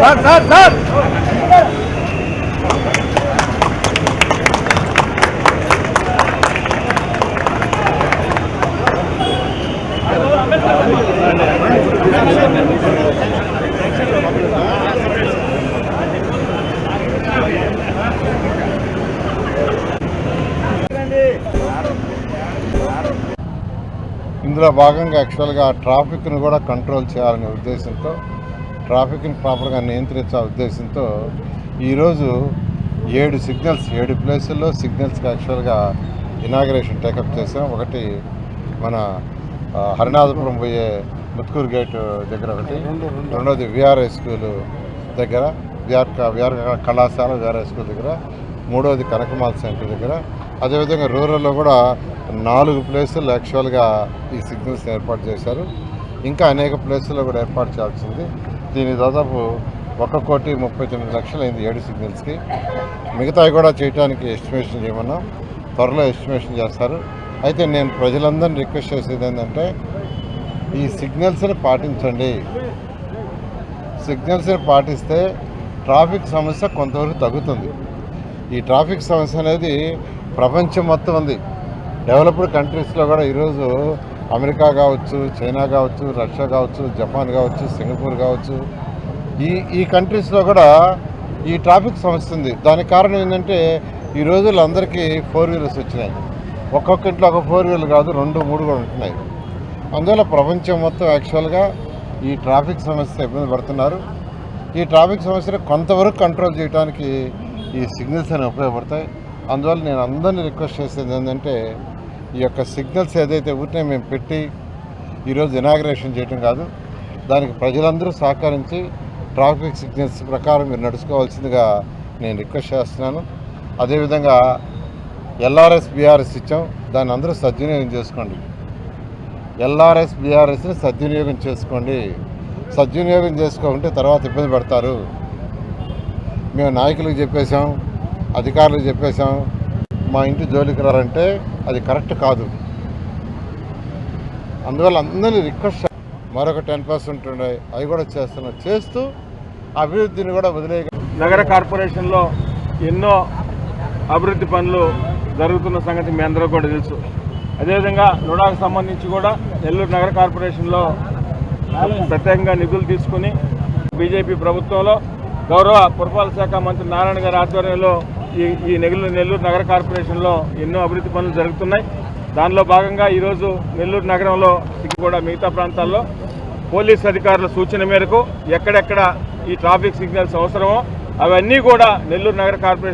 Sir sir sir ఇందులో భాగంగా యాక్చువల్గా ట్రాఫిక్ను కూడా కంట్రోల్ చేయాలనే ఉద్దేశంతో ట్రాఫిక్ని ప్రాపర్గా నియంత్రించాల ఉద్దేశంతో ఈరోజు ఏడు సిగ్నల్స్ ఏడు ప్లేసుల్లో సిగ్నల్స్కి యాక్చువల్గా ఇనాగరేషన్ టేకప్ చేసాం ఒకటి మన హరినాథపురం పోయే ముత్కూరు గేట్ దగ్గర ఒకటి. రెండోది విఆర్ఐ స్కూల్ దగ్గర విఆర్ విఆర్ కళాశాల విఆర్ఐ స్కూల్ దగ్గర. మూడోది కనకమాల సెంటర్ దగ్గర. అదేవిధంగా రూరల్లో కూడా నాలుగు ప్లేసులు యాక్చువల్గా ఈ సిగ్నల్స్ ఏర్పాటు చేశారు. ఇంకా అనేక ప్లేసుల్లో కూడా ఏర్పాటు చేయాల్సింది. దీని దాదాపు ఒక కోటి ముప్పై తొమ్మిది లక్షలు అయింది ఏడు సిగ్నల్స్కి. మిగతావి కూడా చేయడానికి ఎస్టిమేషన్ చేయమన్నాం. త్వరలో ఎస్టిమేషన్ చేస్తారు. అయితే నేను ప్రజలందరినీ రిక్వెస్ట్ చేసేది ఏంటంటే ఈ సిగ్నల్స్ని పాటించండి. సిగ్నల్స్ని పాటిస్తే ట్రాఫిక్ సమస్య కొంతవరకు తగ్గుతుంది. ఈ ట్రాఫిక్ సమస్య అనేది ప్రపంచం మొత్తం ఉంది. డెవలప్డ్ కంట్రీస్లో కూడా ఈరోజు అమెరికా కావచ్చు చైనా కావచ్చు రష్యా కావచ్చు జపాన్ కావచ్చు సింగపూర్ కావచ్చు. ఈ ఈ కంట్రీస్లో కూడా ఈ ట్రాఫిక్ సమస్య ఉంది. దానికి కారణం ఏంటంటే ఈ రోజుల్లో అందరికీ ఫోర్ వీలర్స్ వచ్చినాయి. ఒక్కొక్క ఇంట్లో ఒక ఫోర్ వీలర్ కాదు రెండు మూడు కూడా ఉంటున్నాయి. అందువల్ల ప్రపంచం మొత్తం యాక్చువల్గా ఈ ట్రాఫిక్ సమస్య ఇబ్బంది పడుతున్నారు. ఈ ట్రాఫిక్ సమస్యను కొంతవరకు కంట్రోల్ చేయడానికి ఈ సిగ్నల్స్ అనేవి ఉపయోగపడతాయి. అందువల్ల నేను అందరినీ రిక్వెస్ట్ చేసేది ఏంటంటే ఈ యొక్క సిగ్నల్స్ ఏదైతే ఊరినే మేము పెట్టి ఈరోజు ఇనాగ్రేషన్ చేయటం కాదు దానికి ప్రజలందరూ సహకరించి ట్రాఫిక్ సిగ్నల్స్ ప్రకారం మీరు నడుచుకోవాల్సిందిగా నేను రిక్వెస్ట్ చేస్తున్నాను. అదేవిధంగా ఎల్ఆర్ఎస్ బీఆర్ఎస్ ఇచ్చాం దాన్ని అందరూ సద్వినియోగం చేసుకోండి. ఎల్ఆర్ఎస్ బీఆర్ఎస్ని సద్వినియోగం చేసుకోండి. సద్వినియోగం చేసుకోకుంటే తర్వాత ఇబ్బంది పడతారు. మేము నాయకులకు చెప్పేశాం అధికారులు చెప్పేశాం మా ఇంటి జోలికి రారంటే అది కరెక్ట్ కాదు. అందువల్ల అందరినీ రిక్వెస్ట్ మరొక టెన్ పర్సెంట్ ఉండే అవి కూడా చేస్తున్నాం చేస్తూ అభివృద్ధిని కూడా వదిలే నగర కార్పొరేషన్లో ఎన్నో అభివృద్ధి పనులు జరుగుతున్న సంగతి మీ అందరూ కూడా తెలుసు. అదేవిధంగా నుడాకు సంబంధించి కూడా నెల్లూరు నగర కార్పొరేషన్లో ప్రత్యేకంగా నిధులు తీసుకుని బీజేపీ ప్రభుత్వంలో గౌరవ పురపాలక శాఖ మంత్రి నారాయణ గారి ఆధ్వర్యంలో ఈ ఈ నెల్లూరు నెల్లూరు నగర కార్పొరేషన్లో ఎన్నో అభివృద్ధి పనులు జరుగుతున్నాయి. దానిలో భాగంగా ఈరోజు నెల్లూరు నగరంలో కూడా మిగతా ప్రాంతాల్లో పోలీస్ అధికారుల సూచన మేరకు ఎక్కడెక్కడ ఈ ట్రాఫిక్ సిగ్నల్స్ అవసరమో అవన్నీ కూడా నెల్లూరు నగర కార్పొరేషన్